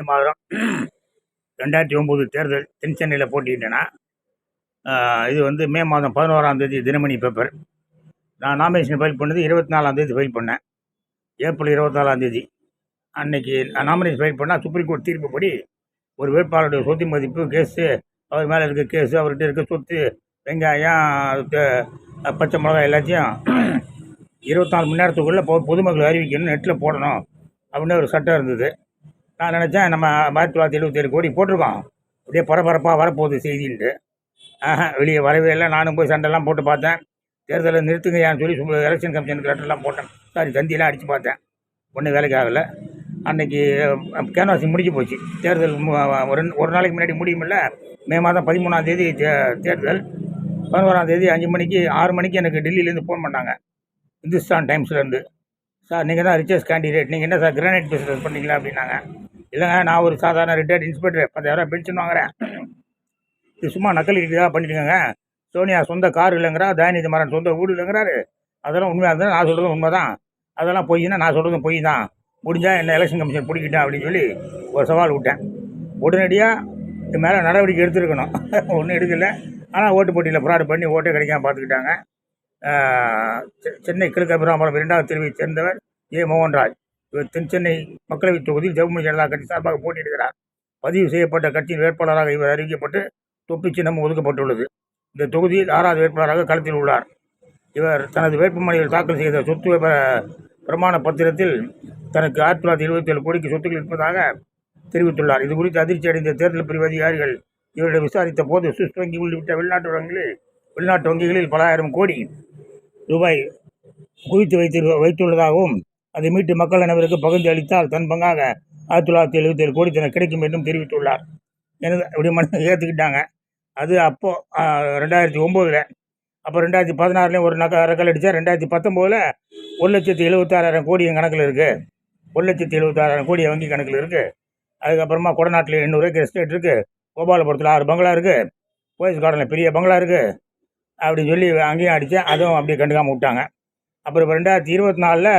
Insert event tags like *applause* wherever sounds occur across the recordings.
மாதம் ரெண்டாயிரத்தி ஒம்பது தேர்தல் தென் சென்னையில் போட்டிக்கிட்டேன்னா இது வந்து மே மாதம் பதினோராம் தேதி தினமணி பேப்பர் நான் நாமினேஷன் ஃபைல் பண்ணது இருபத்தி நாலாம் தேதி ஃபைல் பண்ணேன். ஏப்ரல் இருபத்தாலாம் தேதி. அன்னைக்கு நான் நாமினேஷன் ஃபைல் பண்ணால் சுப்ரீம் கோர்ட் தீர்ப்புப்படி ஒரு வேட்பாளருடைய சொத்து மதிப்பு கேஸு அவர் மேலே இருக்க கேஸு அவர்கிட்ட இருக்க சொத்து வெங்காயம் பச்சை மிளகாய் எல்லாத்தையும் இருபத்தாலு மணி நேரத்துக்குள்ளே பொதுமக்கள் அறிவிக்கணும் நெட்டில் போடணும் அப்படின்னு ஒரு சட்டம் இருந்தது. நான் நினச்சேன் நம்ம ஆயிரத்தி தொள்ளாயிரத்தி எழுபத்தேழு கோடி போட்டிருக்கோம். அப்படியே பரபரப்பாக வரப்போகுது செய்தின்ட்டு. வெளியே வரவே இல்லை. நானும் போய் சண்டைலாம் போட்டு பார்த்தேன். தேர்தலை நிறுத்துங்கயான்னு சொல்லி எலெக்ஷன் கமிஷனுக்கு லெட்டர்லாம் போட்டேன். சாரி தந்தியெல்லாம் அடித்து பார்த்தேன். ஒன்றும் வேலைக்கு ஆகலை. அன்னைக்கு கேன்வாசிங் முடிஞ்சு போச்சு. தேர்தல் ஒரு ஒரு நாளைக்கு முன்னாடி முடியுமில்ல மே மாதம் பதிமூணாம் தேதி தே- தேர்தல். பதினோராம் தேதி அஞ்சு மணிக்கு ஆறு மணிக்கு எனக்கு டெல்லியிலேருந்து ஃபோன் பண்ணாங்க. இந்துஸ்தான் டைம்ஸ்லேருந்து சார் நீங்கள் தான் ரிச்சஸ்ட் கேண்டிடேட் நீங்கள் என்ன சார் கிரானைட் பிஸ்னஸ் பண்ணீங்களா? அப்படின்னாங்க. இல்லைங்க நான் ஒரு சாதாரண ரிட்டையர்ட் இன்ஸ்பெக்டர் பத்தாயிரம் பென்ஷன் வாங்குறேன். இது சும்மா நக்கல் இதுக்காக பண்ணிட்டுங்க சோனியா சொந்த கார் இல்லைங்கிறா தயாநிதி மாறன் சொந்த வீடு இல்லைங்கிறாரு. அதெல்லாம் உண்மையாக இருந்தால் நான் சொல்கிறதும் உண்மை தான் அதெல்லாம் பொய்னா நான் சொல்கிறதும் பொய் தான் முடிஞ்சால் என்ன எலெக்ஷன் கமிஷன் பிடிக்கிட்டேன் அப்படின்னு சொல்லி ஒரு சவால் விட்டேன். உடனடியாக இது மேலே நடவடிக்கை எடுத்திருக்கணும். *laughs* ஒன்றும் எடுக்கல. ஆனால் ஓட்டு போட்டியில் ஃப்ராடு பண்ணி ஓட்டே கிடைக்காம பார்த்துக்கிட்டாங்க. சென்னை செ- சென்னை இரண்டாவது தெருவை சேர்ந்தவர் ஏ மோகன்ராஜ். தென் சென்னை மக்களவைத் தொகுதியில் ஜெகமி ஜனதா கட்சி சார்பாக போட்டியிடுகிறார். பதிவு செய்யப்பட்ட கட்சியின் வேட்பாளராக இவர் அறிவிக்கப்பட்டு தொப்பி சின்னம் ஒதுக்கப்பட்டுள்ளது. இந்த தொகுதியில் ஆறாவது வேட்பாளராக களத்தில் உள்ளார். இவர் தனது வேட்புமனுவில் தாக்கல் செய்த சொத்து பிரமாண பத்திரத்தில் தனக்கு ஆயிரத்தி தொள்ளாயிரத்தி எழுபத்தி ஏழு கோடிக்கு சொத்துக்கள் இருப்பதாக தெரிவித்துள்ளார். இது குறித்து அதிர்ச்சி அடைந்த தேர்தல் பிரிவு அதிகாரிகள் இவரிடம் விசாரித்த போது சுவிஸ் வங்கி உள்ளிட்ட வெளிநாட்டு வங்கிகளில் வெளிநாட்டு வங்கிகளில் பல ஆயிரம் கோடி ரூபாய் குவித்து வைத்து வைத்துள்ளதாகவும் அதை மீட்டு மக்கள் அனைவருக்கு பகிர்ந்து அளித்தால் தன் பங்காக ஆயிரத்தி தொள்ளாயிரத்தி எழுபத்தி ஏழு கோடி தனக்கு கிடைக்கும் என்றும் தெரிவித்துள்ளார். எனது அப்படி மனு ஏற்றுக்கிட்டாங்க அது அப்போது ரெண்டாயிரத்தி ஒம்போதில். அப்போ ரெண்டாயிரத்தி பதினாறுலேயும் ஒரு நக ரக்கல் அடித்தா ரெண்டாயிரத்தி பத்தொம்போதில் ஒரு லட்சத்தி எழுபத்தாறாயிரம் கோடி என் கணக்கில் இருக்குது ஒரு லட்சத்தி எழுபத்தாறாயிரம் கோடி வங்கி கணக்கில் இருக்குது அதுக்கப்புறமா கொடநாட்டில் எண்ணூறுக்கு எஸ்டேட் இருக்குது கோபாலபுரத்தில் ஆறு பங்களா இருக்குது போயஸ் கார்டனில் பெரிய பங்களா இருக்குது அப்படின்னு சொல்லி அங்கேயும் அடித்தேன் அதுவும் அப்படியே கண்டுக்காமல் விட்டாங்க. அப்புறம் இப்போ ரெண்டாயிரத்தி இருபத்தி நாலில்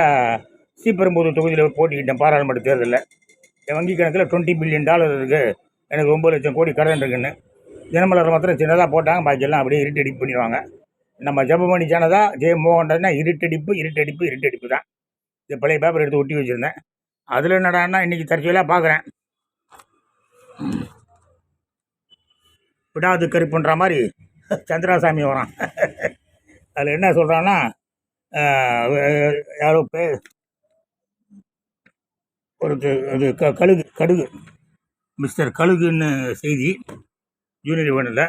ஸ்ரீபெரும்புதூர் தொகுதியில் போட்டிக்கிட்டேன் பாராளுமன்ற தேர்தலில். என் வங்கி கணக்கில் டுவெண்ட்டி பில்லியன் டாலர் இருக்குது எனக்கு ஒம்பது லட்சம் கோடி கடன் இருக்குன்னு. தினமலர் மாத்திரம் சின்னதாக போட்டாங்க. பாக்கியெல்லாம் அப்படியே இருட்டடிப்பு பண்ணிடுவாங்க. நம்ம ஜெபமணி சேனதா ஜெயமோகன்னா இருட்டடிப்பு இருட்டடிப்பு இருட்டடிப்பு தான். இது பழைய பேப்பர் எடுத்து ஒட்டி வச்சுருந்தேன். அதில் என்னடான்னா இன்றைக்கி தற்செயலாக பார்க்குறேன் விடாது கருப்புன்ற மாதிரி சந்திராசாமி வரான். அதில் என்ன சொல்கிறான்னா யாரோ பே ஒரு அது க கழுகு கடுகு. மிஸ்டர் கழுகுன்னு செய்தி ஜூனியர் ஒன்றில்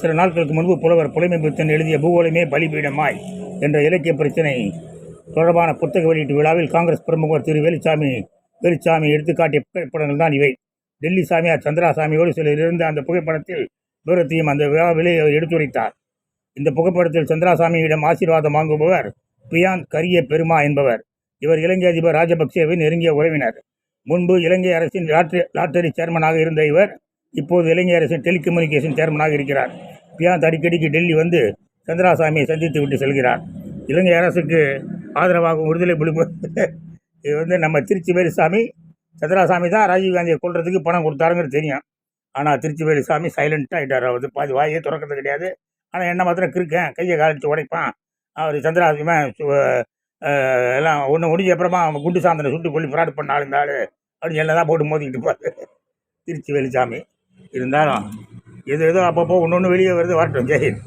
சில நாட்களுக்கு முன்பு புலவர் புலமைபுத்தன் எழுதிய பூகோளமே பலிபீடமாய் என்ற இலக்கிய பிரச்சினை தொடர்பான புத்தக வெளியீட்டு விழாவில் காங்கிரஸ் பிரமுகர் திரு வேலுச்சாமி வேலுச்சாமி எடுத்துக்காட்டிய புகைப்படங்கள் தான் இவை. டெல்லி சாமியார் சந்திராசாமியோடு சிலர் இருந்த அந்த புகைப்படத்தில் விவரத்தையும் அந்த விழாவிலே அவர் எடுத்துரைத்தார். இந்த புகைப்படத்தில் சந்திராசாமியிடம் ஆசீர்வாதம் வாங்குபவர் பியான் கரிய பெருமா என்பவர். இவர் இலங்கை அதிபர் ராஜபக்சேவின் நெருங்கிய உறவினர். முன்பு இலங்கை அரசின் லாட்டரி லாட்டரி சேர்மனாக இருந்த இவர் இப்போது இலங்கை அரசின் டெலிகம்யூனிகேஷன் சேர்மனாக இருக்கிறார். பியாந்த் அடிக்கடிக்கு டெல்லி வந்து சந்திராசாமியை சந்தித்து விட்டு செல்கிறார். இலங்கை அரசுக்கு ஆதரவாகும் விடுதலை புலிப்பு இது வந்து நம்ம திருச்சி வேலுசாமி சந்திராசாமி தான் ராஜீவ்காந்தியை கொள்றதுக்கு பணம் கொடுத்தாருங்கிறது தெரியும். ஆனால் திருச்சி வேலுசாமி சைலண்ட்டாக ஆகிட்டார் அவர் பாதி வாயே திறக்கிறது கிடையாது. ஆனால் என்ன மாத்திரம் கிறுக்கேன் கையை காலிச்சு உடைப்பான். அவர் சந்திராசாமி எல்லாம் ஒன்று முடிஞ்ச அப்புறமா அவன் குண்டு சாந்தனை சுட்டு கொல்லி ஃப்ராட் பண்ண ஆள் ஆள். அப்படின்னு எல்லாம் தான் போட்டு மோதிக்கிட்டு பார்த்து திருச்சி வெளிச்சாமி இருந்தாலும் எது ஏதோ அப்பப்போ ஒன்று ஒன்று வெளியே வருது வரட்டும். ஜெயின்